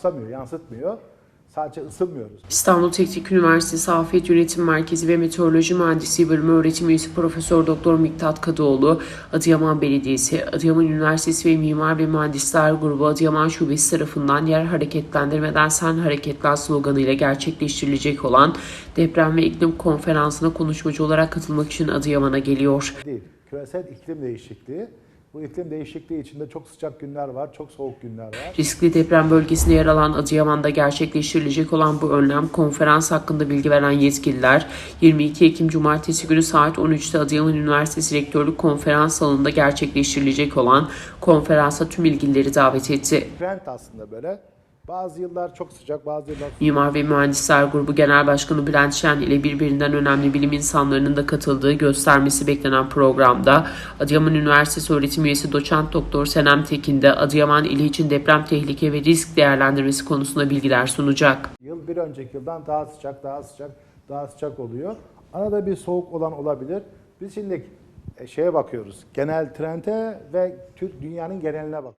kapsamıyor, yansıtmıyor. Sadece ısınmıyoruz. İstanbul Teknik Üniversitesi Afet Yönetim Merkezi ve Meteoroloji Mühendisliği Bölümü öğretim üyesi Profesör Doktor Miktat Kadıoğlu, Adıyaman Belediyesi, Adıyaman Üniversitesi ve Mimar ve Mühendisler Grubu Adıyaman Şubesi tarafından yer hareketlendirmeden sen hareketlen sloganıyla gerçekleştirilecek olan deprem ve iklim konferansına konuşmacı olarak katılmak için Adıyaman'a geliyor. Değil. Küresel iklim değişikliği. Bu iklim değişikliği içinde çok sıcak günler var, çok soğuk günler var. Riskli deprem bölgesinde yer alan Adıyaman'da gerçekleştirilecek olan bu önlem konferans hakkında bilgi veren yetkililer 22 Ekim Cumartesi günü saat 13'te Adıyaman Üniversitesi Rektörlük Konferans Salonu'nda gerçekleştirilecek olan konferansa tüm ilgilileri davet etti. Trend aslında böyle. Bazı yıllar çok sıcak, bazı yıllar Mimar ve Mühendisler Grubu Genel Başkanı Bülent Şen ile birbirinden önemli bilim insanlarının da katıldığı göstermesi beklenen programda Adıyaman Üniversitesi öğretim üyesi doçent doktor Senem Tekin de Adıyaman ili için deprem tehlike ve risk değerlendirmesi konusunda bilgiler sunacak. yıl bir önceki yıldan daha sıcak, daha sıcak, daha sıcak oluyor. Arada bir soğuk olan olabilir. Biz şimdi e, şeye bakıyoruz. Genel trende ve Türk dünyanın geneline bak.